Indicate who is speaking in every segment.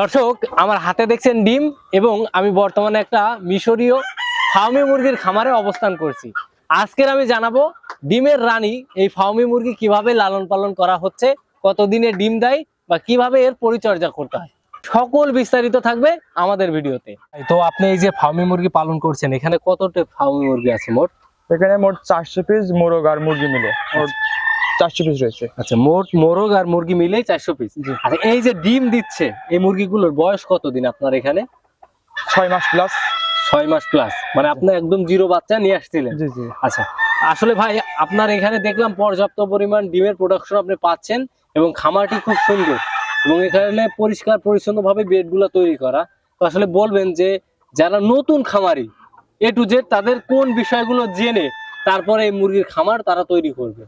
Speaker 1: দর্শক, আমার হাতে দেখছেন ডিম এবং আমি বর্তমানে একটা মিশরীয় ফার্মি মুরগির খামারে অবস্থান করছি। আজকের আমি জানাব ডিমের রানী এই ফার্মি মুরগি কীভাবে লালন পালন করা হচ্ছে, কতদিনে ডিম দেয় বা কীভাবে এর পরিচর্যা করতে হয়। সকল বিস্তারিত থাকবে আমাদের ভিডিওতে। তো আপনি এই যে ফার্মি মুরগি পালন করছেন, এখানে কতটা ফার্মি মুরগি আছে মোট?
Speaker 2: এখানে মোট চারশো পিস মোরগ আর মুরগি মিলে। মোট চারশো পিস রয়েছে।
Speaker 1: আচ্ছা মোট মোরগ আর মুরগি মিলেই চারশো পিস আচ্ছা এই যে ডিম দিচ্ছে এই মুরগিগুলোর বয়স কতদিন আপনার এখানে?
Speaker 2: ছয় মাস প্লাস
Speaker 1: ছয় মাস প্লাস মানে আপনি একদম জিরো বাচ্চা নিয়ে আসছিলেন।
Speaker 2: জি জি।
Speaker 1: আচ্ছা আসলে ভাই আপনার এখানে দেখলাম পর্যাপ্ত পরিমাণ ডিমের প্রোডাকশন আপনি পাচ্ছেন এবং খামারটি খুব সুন্দর এবং এখানে পরিষ্কার পরিচ্ছন্নভাবে বেডগুলো তৈরি করা। তো আসলে বলবেন যে যারা নতুন খামারি এ টু জেড তাদের কোন বিষয়গুলো জেনে তারপরে এই মুরগির খামার তারা তৈরি করবে?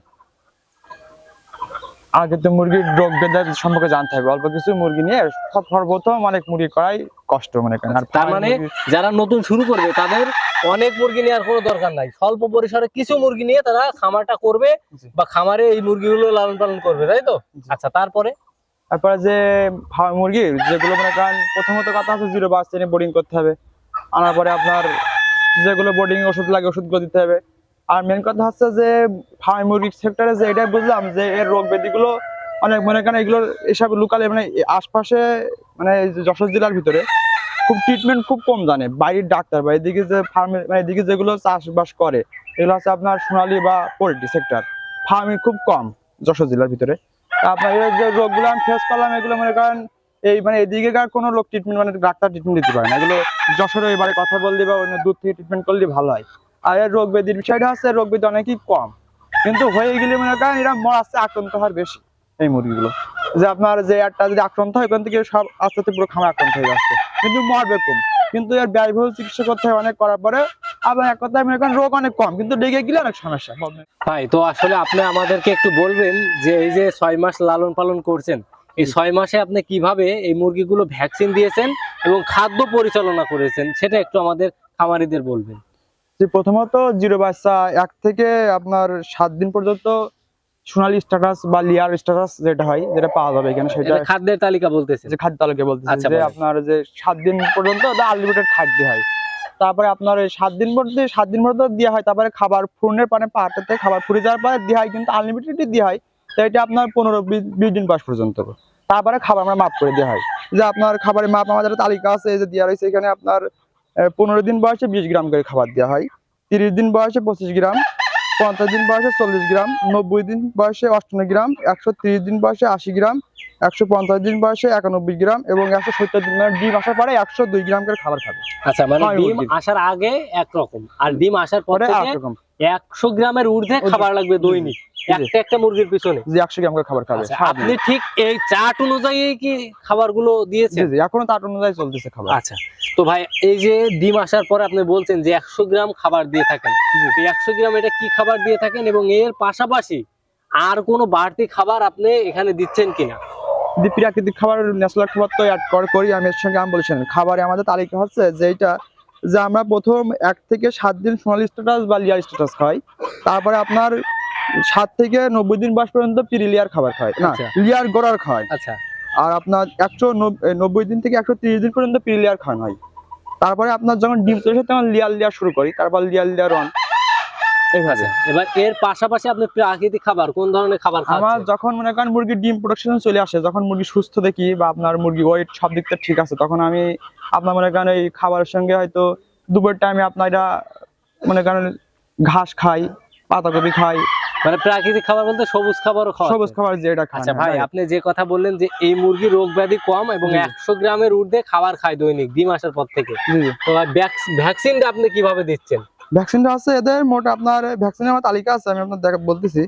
Speaker 2: আগে তো মুরগির রোগ বেদার সম্পর্কে জানতে হবে। অল্প কিছু মুরগি নিয়ে সর্বপ্রথম অনেক মুরগি করাই কষ্ট মনে করেন। আর
Speaker 1: তার মানে যারা নতুন শুরু করবে তাদের অনেক মুরগি নেওয়ার কোনো দরকার নাই। স্বল্প পরিসরে কিছু মুরগি নিয়ে তারা খামারটা করবে বা খামারে এই মুরগিগুলো লালন পালন করবে তাই তো? আচ্ছা তারপরে?
Speaker 2: তারপরে যে মুরগি যেগুলো মনে করেন প্রথমত কথা আছে জিরো বাস বোর্ডিং করতে হবে। আনার পরে আপনার যেগুলো বোর্ডিং ওষুধ লাগে ওষুধগুলো দিতে হবে। আর মেন কথা হচ্ছে যে ফার্ম সেক্টরে যে এটাই বুঝলাম যে এর রোগ ব্যাধিগুলো অনেক মনে করেন এগুলো এসব লোকালে মানে আশপাশে মানে যশোর জেলার ভিতরে খুব ট্রিটমেন্ট খুব কম জানে। বাইরের ডাক্তার বা এদিকে যে ফার্মে মানে এদিকে যেগুলো চাষবাস করে, এগুলো হচ্ছে আপনার সোনালী বা পোলট্রি সেক্টর ফার্মিং খুব কম যশোর জেলার ভিতরে। আপনার এই যে রোগগুলো আমি ফেস করলাম, এগুলো মনে করেন এই মানে এদিকে কোনো লোক ট্রিটমেন্ট মানে ডাক্তার ট্রিটমেন্ট দিতে পারে না। এগুলো যশোরে এবারে কথা বললে বা অন্য দূর থেকে ট্রিটমেন্ট করলে ভালো হয়। আর এর রোগ ব্যাধির বিষয়টা হচ্ছে রোগ ব্যাধি অনেকই কম। কিন্তু হয়ে গেলে মনে করেন এরা মরাচ্ছে আক্রান্ত হওয়ার বেশি এই মুরগিগুলো। যে আপনার যে একটা যদি আক্রান্ত হয় ওখান থেকে সব আস্তে আস্তে পুরো খামার আক্রান্ত হয়ে যাচ্ছে। কিন্তু মরবে কম। কিন্তু এর ব্যয়বহুল চিকিৎসা করতে হয় অনেক করার পরে আবার এক কথায় মনে করেন রোগ অনেক কম। কিন্তু ডেকে গেলে অনেক সমস্যা
Speaker 1: ভাই তো আসলে আপনি আমাদেরকে একটু বলবেন যে এই যে ছয় মাস লালন পালন করছেন এই ছয় মাসে আপনি কীভাবে এই মুরগিগুলো ভ্যাকসিন দিয়েছেন এবং খাদ্য পরিচালনা করেছেন সেটা একটু আমাদের খামারিদের বলবেন।
Speaker 2: যে প্রথমত জিরো বাচ্চা এক থেকে আপনার সাত দিন পর্যন্ত সোনালী স্ট্যাটাস বা লিয়ার স্ট্যাটাস যেটা হয় যেটা পাওয়া যাবে এখানে সেটা
Speaker 1: খাদ্যের তালিকা বলতেছে
Speaker 2: যে খাদ্য তালিকা বলতেছে
Speaker 1: আচ্ছা,
Speaker 2: যে আপনার যে সাত দিন পর্যন্ত আনলিমিটেড খাদ্য হয়। তারপরে আপনার এই সাত দিন পর্যন্ত সাত দিন পর্যন্ত দেওয়া হয় তারপরে খাবার ফুরনের পানে পাহাড়টাতে খাবার ফুরে যাওয়ার পরে দেওয়া হয় কিন্তু আনলিমিটেড দেওয়া হয় তো এটা আপনার পনেরো বিশ- দিন বয়স পর্যন্ত। তারপরে খাবার আমরা মাপ করে দেওয়া হয়। যে আপনার খাবারের মাপ আমাদের তালিকা আছে যে দেওয়া রয়েছে এখানে আপনার পনেরো দিন বয়সে বিশ গ্রাম করে খাবার দেওয়া হয় তিরিশ দিন বয়সে পঁচিশ গ্রাম পঞ্চাশ দিন বয়সে চল্লিশ গ্রাম নব্বই দিন বয়সে অষ্টান্ন গ্রাম একশো তিরিশ দিন বয়সে আশি গ্রাম একশো পঞ্চাশ দিন বয়সে একানব্বই গ্রাম এবং একশো সত্তর দিন ডিম আসার পরে একশো দুই গ্রাম করে খাবার খাবে
Speaker 1: আচ্ছা মানে ডিম আসার আগে একরকম আর ডিম আসার পরে
Speaker 2: আর
Speaker 1: থেকে
Speaker 2: রকম
Speaker 1: একশো গ্রামের ঊর্ধ্বে। খাবার লাগবে দৈনিক। একটা একটা মুরগির পিছনে।
Speaker 2: যে একশো গ্রাম করে খাবার খাবে।
Speaker 1: আচ্ছা, আপনি ঠিক এই চার্ট অনুযায়ী কি খাবারগুলো দিয়েছেন?
Speaker 2: জি এখনও তার অনুযায়ী চলতেছে খাবার।
Speaker 1: আচ্ছা তো ভাই এই যে ডিম আসার পরে আপনি বলছেন যে একশো গ্রাম খাবার দিয়ে থাকেন। এই একশো গ্রাম এটা কি খাবার দিয়ে থাকেন এবং এর পাশাপাশি আর কোনো বাড়তি খাবার আপনি এখানে দিচ্ছেন কিনা?
Speaker 2: প্রাকৃতিক খাবার ন্যাচারাল খাবার তো অ্যাড করে করি আমি এর সঙ্গে আমি বলেছিলাম খাবারে আমাদের তালিকা হচ্ছে যে এটা যে আমরা প্রথম এক থেকে সাত দিন সোনালি স্ট্যাটাস বা লিয়ার স্ট্যাটাস খাই। তারপরে আপনার সাত থেকে নব্বই দিন বয়স পর্যন্ত পিরিলিয়ার খাবার খায়? না
Speaker 1: আচ্ছা।
Speaker 2: লিয়ার গোড়ার খায়।
Speaker 1: আচ্ছা।
Speaker 2: আর আপনার একশো নব্বই দিন থেকে একশো তিরিশ দিন পর্যন্ত পিরিলিয়ার খাওয়ানো হয়? তারপরে আপনার যখন ডিম চলে তখন লিয়ার লিয়ার শুরু করি। তারপর লিয়ার লিয়ার অন
Speaker 1: আচ্ছা। এবার এর পাশাপাশি আপনি প্রাকৃতিক খাবার কোন ধরনের খাবার
Speaker 2: আমার যখন মনে করেন মুরগির ডিম প্রোডাকশন চলে আসে যখন মুরগি সুস্থ দেখি বা আপনার মুরগি ওয়েট সব দিকটা ঠিক আছে তখন আমি আপনার মনে করেন এই খাবারের সঙ্গে হয়তো দুপুর টাইমে আপনার এটা মনে করেন ঘাস খাই পাতাকপি খাই
Speaker 1: মানে প্রাকৃতিক খাবার বলতে সবুজ খাবারও খাওয়া
Speaker 2: সবুজ খাবার যেটা খাই
Speaker 1: আচ্ছা ভাই আপনি যে কথা বললেন যে এই মুরগি রোগ ব্যাধি কম এবং
Speaker 2: জি।
Speaker 1: একশো গ্রামের ঊর্ধ্বে খাবার খায় দৈনিক ডিম আসার পর থেকে। তো ভ্যাকসিনটা আপনি কীভাবে দিচ্ছেন?
Speaker 2: ভ্যাকসিনটা আছে এদের মোট আপনার ভ্যাকসিনের আমার তালিকা আছে আমি আপনার দেখা বলতেছি।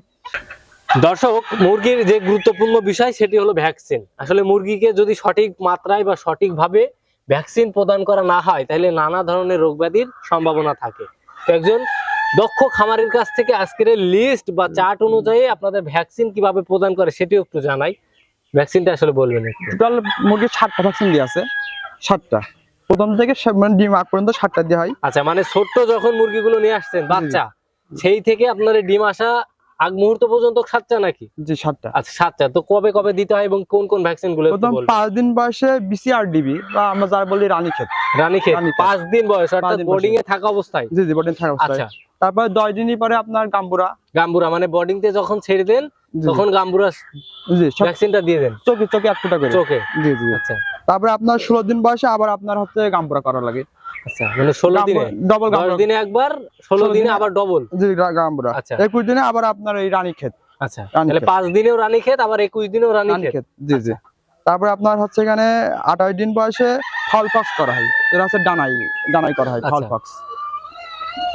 Speaker 1: দর্শক মুরগির যে গুরুত্বপূর্ণ বিষয় সেটি হলো ভ্যাকসিন। আসলে মুরগিকে যদি সঠিক মাত্রায় বা সঠিকভাবে ভ্যাকসিন প্রদান করা না হয় তাহলে নানা ধরনের রোগ ব্যাধির সম্ভাবনা থাকে। একজন দক্ষ খামারের কাছ থেকে আজকের লিস্ট বা চার্ট অনুযায়ী আপনাদের ভ্যাকসিন কীভাবে প্রদান করে সেটিও একটু জানাই। ভ্যাকসিনটা আসলে বলবেন
Speaker 2: টোটাল মুরগির ষাটটা ভ্যাকসিন দিয়ে আছে। ষাটটা প্রথম থেকে মানে ডিম আগ পর্যন্ত ষাটটা দেওয়া হয়।
Speaker 1: আচ্ছা মানে ছোট্ট যখন মুরগিগুলো নিয়ে আসছেন বাচ্চা সেই থেকে আপনার ডিম আসা আগ মুহূর্ত পর্যন্ত সাতটা নাকি?
Speaker 2: জি সাতটা।
Speaker 1: আচ্ছা সাতটা। তো কবে কবে দিতে হয় এবং কোন কোন ভ্যাকসিনগুলো
Speaker 2: প্রথম পাঁচ দিন বয়সে বিসিআর ডিবি বা আমরা যার বলি
Speaker 1: রানীক্ষেত
Speaker 2: রানীক্ষেত।
Speaker 1: পাঁচ দিন বয়স অর্থাৎ বোর্ডিং এ থাকা অবস্থায়?
Speaker 2: জি জি বটেন থাকা অবস্থায়।
Speaker 1: আচ্ছা।
Speaker 2: তারপরে দশ দিনই পরে আপনার গাম্বুরা।
Speaker 1: গাম্বুরা মানে বোর্ডিং তে যখন ছেড়ে দেন তখন গাম্বুরা
Speaker 2: জি
Speaker 1: ভ্যাকসিনটা দিয়ে দেন?
Speaker 2: চোখে চোখে এক ফুটা করে।
Speaker 1: চোখে?
Speaker 2: জি জি।
Speaker 1: আচ্ছা।
Speaker 2: তারপরে আপনার ষোলো দিন বয়সে আবার আপনার হচ্ছে গাম্বুরা করা লাগে।
Speaker 1: আচ্ছা মানে ষোলো দিনে?
Speaker 2: ডবল
Speaker 1: দশ
Speaker 2: গাম্বুরা
Speaker 1: দিনে একবার
Speaker 2: 16
Speaker 1: দিনে
Speaker 2: দিনে-
Speaker 1: আবার ডবল
Speaker 2: জি গা- গাম্বুরা
Speaker 1: আচ্ছা।
Speaker 2: দিনে আবার আপনার এই রানী ক্ষেত
Speaker 1: আচ্ছা তাহলে
Speaker 2: ক্ষেত।
Speaker 1: দিনেও রানী ক্ষেত আবার একুশ দিনেও রানী
Speaker 2: রানী
Speaker 1: ক্ষেত
Speaker 2: ক্ষেত জি। জি তারপরে আপনার হচ্ছে এখানে আঠাশ দিন বয়সে ফাউল ফক্স করা হয়। এটা হচ্ছে ডানাই ডানাই করা হয় ফাউল
Speaker 1: আচ্ছা।
Speaker 2: ফক্স।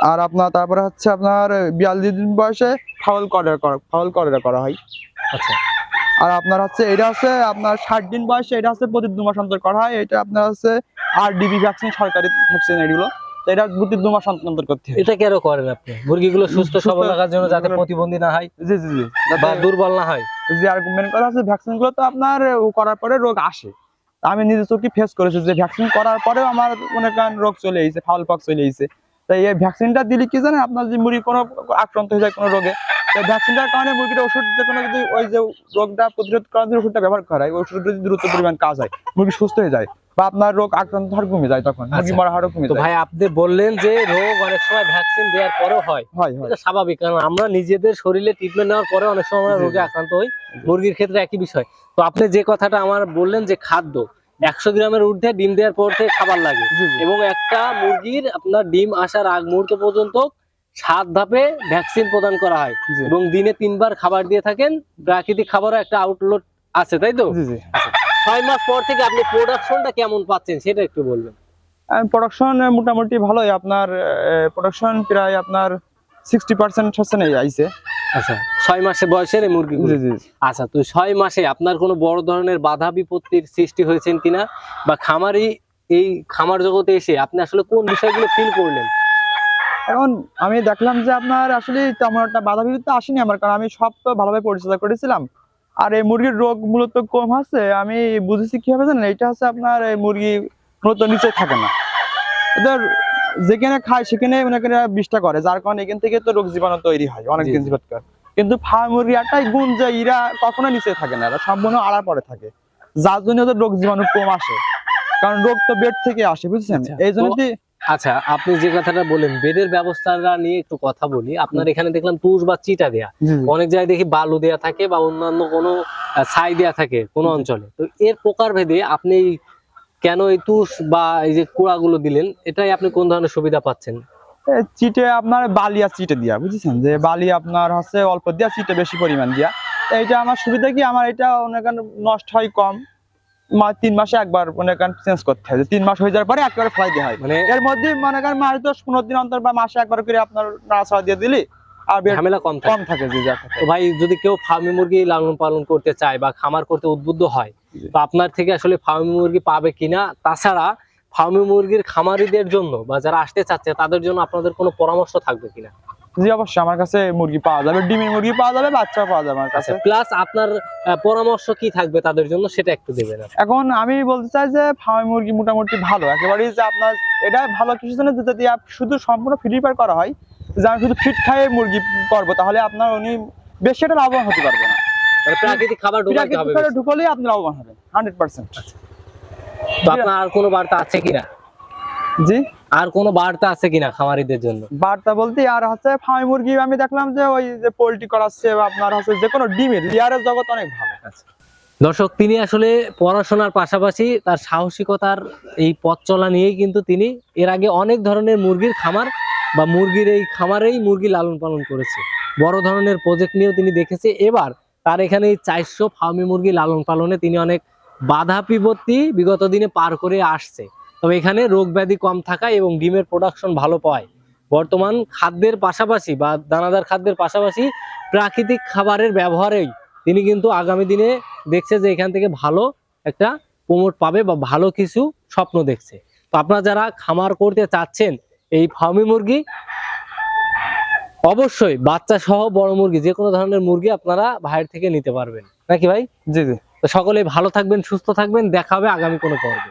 Speaker 2: আর আপনার তারপরে হচ্ছে আপনার বিয়াল্লিশ দিন বয়সে ফাউল করে ফাউল করে করা হয়।
Speaker 1: আচ্ছা।
Speaker 2: আর আপনার হচ্ছে এটা হচ্ছে আপনার ষাট দিন বয়সে এটা হচ্ছে প্রতি দু মাস অন্তর করা হয়। এটা আপনার হচ্ছে আর ডিবি ভ্যাকসিন সরকারি ভ্যাকসিন এগুলো। এটা প্রতি দু মাস অন্তর করতে হয়
Speaker 1: এটা কেন করেন আপনি? মুরগিগুলো সুস্থ সবল রাখার জন্য যাতে প্রতিবন্ধী না হয়
Speaker 2: জি জি জি।
Speaker 1: বা দুর্বল না হয়।
Speaker 2: যে আর মেন কথা হচ্ছে ভ্যাকসিনগুলো তো আপনার করার পরে রোগ আসে। আমি নিজে চোখে ফেস করেছি যে ভ্যাকসিন করার পরেও আমার মনে করেন রোগ চলে এসেছে ফাউল পক্স চলে এসেছে। তাই এই ভ্যাকসিনটা দিলে কি জানেন আপনার যে মুরগি কোনো আক্রান্ত হয়ে যায় কোনো রোগে ভ্যাকসিনটার কারণে মুরগির ওষুধ যে কোনো যদি ওই যে রোগটা প্রতিরোধ করার জন্য ওষুধটা ব্যবহার করা হয় ওই ওষুধ যদি দ্রুত পরিমাণ কাজ হয় মুরগি সুস্থ হয়ে যায় বা আপনার রোগ আক্রান্ত হার কমে যায় তখন মুরগি
Speaker 1: আচ্ছা।
Speaker 2: মরা হারও কমে
Speaker 1: তো
Speaker 2: যায়।
Speaker 1: ভাই আপনি বললেন যে রোগ অনেক সময় ভ্যাকসিন দেওয়ার পরেও হয়।
Speaker 2: হয়
Speaker 1: এটা স্বাভাবিক কারণ আমরা নিজেদের শরীরে ট্রিটমেন্ট নেওয়ার পরে অনেক সময় আমরা রোগে আক্রান্ত হই। মুরগির ক্ষেত্রে একই বিষয়। তো আপনি যে কথাটা আমার বললেন যে খাদ্য একশো গ্রামের ঊর্ধ্বে ডিম দেওয়ার পর থেকে খাবার লাগে এবং একটা মুরগির আপনার ডিম আসার আগ মুহূর্ত পর্যন্ত সাত ধাপে ভ্যাকসিন প্রদান করা হয়। এবং দিনে তিনবার খাবার দিয়ে থাকেন। প্রাকৃতিক খাবারও একটা আউটলোড আছে তাই তো?
Speaker 2: জি
Speaker 1: ছয় মাস পর থেকে আপনি প্রোডাকশনটা কেমন পাচ্ছেন সেটা একটু বলবেন।
Speaker 2: প্রোডাকশন মোটামুটি ভালোই। আপনার প্রোডাকশন প্রায় আপনার সিক্সটি পার্সেন্ট হচ্ছে না আইছে।
Speaker 1: আচ্ছা ছয় মাসে বয়সের এই
Speaker 2: জি
Speaker 1: আচ্ছা তো ছয় মাসে আপনার কোনো বড় ধরনের বাধা বিপত্তির সৃষ্টি হয়েছেন কিনা? বা খামারি এই খামার জগতে এসে আপনি আসলে কোন বিষয়গুলো ফিল করলেন?
Speaker 2: এখন আমি দেখলাম যে আপনার আসলে তেমন একটা বাধা বিপত্তি আসেনি আমার কারণ আমি সব তো ভালোভাবে পরিচর্যা করেছিলাম। আর এই মুরগির রোগ মূলত কম আছে আমি বুঝেছি কি হবে জানেন? এটা হচ্ছে আপনার এই মুরগি মূলত নিচে থাকে না। এদের যেখানে খায় সেখানে মনে করে বিষটা করে যার কারণে এখান থেকে তো রোগ জীবাণু তৈরি হয় অনেক দিন
Speaker 1: জি।
Speaker 2: জীবাণু কিন্তু ফার্ম মুরগি একটাই গুণ যে এরা কখনো নিচে থাকে না এরা সম্পূর্ণ আড়ার পরে থাকে যার জন্য ওদের রোগ জীবাণু কম আসে। কারণ রোগ তো বেড থেকে আসে বুঝছেন?
Speaker 1: আচ্ছা,
Speaker 2: এই জন্য
Speaker 1: আচ্ছা আপনি যে কথাটা বলেন বেডের ব্যবস্থাটা নিয়ে একটু কথা বলি। আপনার এখানে দেখলাম তুষ বা চিটা দেয়া। অনেক জায়গায় দেখি বালু দেয়া থাকে বা অন্যান্য কোনো ছাই দেয়া থাকে কোনো অঞ্চলে। তো এর প্রকার ভেদে আপনি কেন এই তুষ বা এই যে কুড়াগুলো দিলেন এটাই আপনি কোন ধরনের সুবিধা পাচ্ছেন?
Speaker 2: চিটে আপনার বালিয়া চিটে দিয়া বুঝেছেন? যে বালি আপনার হচ্ছে অল্প দিয়া চিটে বেশি পরিমাণ দিয়া। এইটা আমার সুবিধা কি? আমার এটা অনেক নষ্ট হয় কম। তিন মাসে একবার অনেক চেঞ্জ করতে হয়। তিন মাস হয়ে যাওয়ার পরে একবার ফ্লাই দেওয়া হয়।
Speaker 1: মানে
Speaker 2: এর মধ্যে মনে করেন মাস দশ পনেরো দিন অন্তর বা মাসে একবার করে আপনার নাড়াচাড়া দিয়ে দিলি আর
Speaker 1: ঝামেলা কম থাকে।
Speaker 2: কম থাকে যে
Speaker 1: ভাই যদি কেউ ফার্মি মুরগি লালন পালন করতে চায় বা খামার করতে উদ্বুদ্ধ হয়। তো আপনার থেকে আসলে ফার্মি মুরগি পাবে কিনা তাছাড়া ফার্মি মুরগির খামারিদের জন্য বা যারা আসতে চাচ্ছে তাদের জন্য আপনাদের কোনো পরামর্শ থাকবে কিনা?
Speaker 2: জি অবশ্যই। আমার কাছে মুরগি পাওয়া যাবে ডিমের মুরগি পাওয়া যাবে বাচ্চা পাওয়া যাবে আমার কাছে।
Speaker 1: আচ্ছা প্লাস আপনার পরামর্শ কি থাকবে তাদের জন্য সেটা একটু দেবেন
Speaker 2: এখন আমি বলতে চাই যে ফার্মি মুরগি মোটামুটি ভালো। একেবারেই যে আপনার এটা ভালো কিছু জন্য যদি শুধু সম্পূর্ণ ফ্রি ফায়ার করা হয়। যে আমি শুধু ফিট খাইয়ে মুরগি করব তাহলে আপনার উনি বেশি একটা লাভবান হতে পারবে না।
Speaker 1: মানে প্রাকৃতিক খাবার হবে।
Speaker 2: ঢুকলেই আপনি লাভবান হবেন হান্ড্রেড পার্সেন্ট
Speaker 1: তো আপনার আর কোনো বার্তা আছে কিনা?
Speaker 2: জি?
Speaker 1: আর কোনো বার্তা আছে কিনা খামারিদের জন্য?
Speaker 2: বার্তা বলতে আর হচ্ছে ফার্মি মুরগি আমি দেখলাম যে ওই যে পোল্ট্রি করাচ্ছে আপনার হচ্ছে যে কোনো ডিমের জগৎ অনেক ভালো।
Speaker 1: দর্শক তিনি আসলে পড়াশোনার পাশাপাশি তার সাহসিকতার এই পথ চলা নিয়েই কিন্তু তিনি এর আগে অনেক ধরনের মুরগির খামার বা মুরগির এই খামারেই মুরগি লালন পালন করেছে। বড় ধরনের প্রজেক্ট নিয়েও তিনি দেখেছে। এবার তার এখানে চারশো ফার্মি মুরগি লালন পালনে তিনি অনেক বাধা বিপত্তি বিগত দিনে পার করে আসছে। তবে এখানে রোগ ব্যাধি কম থাকায় এবং ডিমের প্রোডাকশন ভালো পায় বর্তমান খাদ্যের পাশাপাশি বা দানাদার খাদ্যের পাশাপাশি প্রাকৃতিক খাবারের ব্যবহারেই তিনি কিন্তু আগামী দিনে দেখছে যে এখান থেকে ভালো একটা প্রমোট পাবে বা ভালো কিছু স্বপ্ন দেখছে। তো আপনারা যারা খামার করতে চাচ্ছেন এই ফার্মি মুরগি, অবশ্যই বাচ্চা সহ বড় মুরগি যে কোনো ধরনের মুরগি আপনারা ভাইয়ের থেকে নিতে পারবেন। নাকি ভাই?
Speaker 2: জি জি।
Speaker 1: তো সকলে ভালো থাকবেন সুস্থ থাকবেন। দেখা হবে আগামী কোনো পর্বে।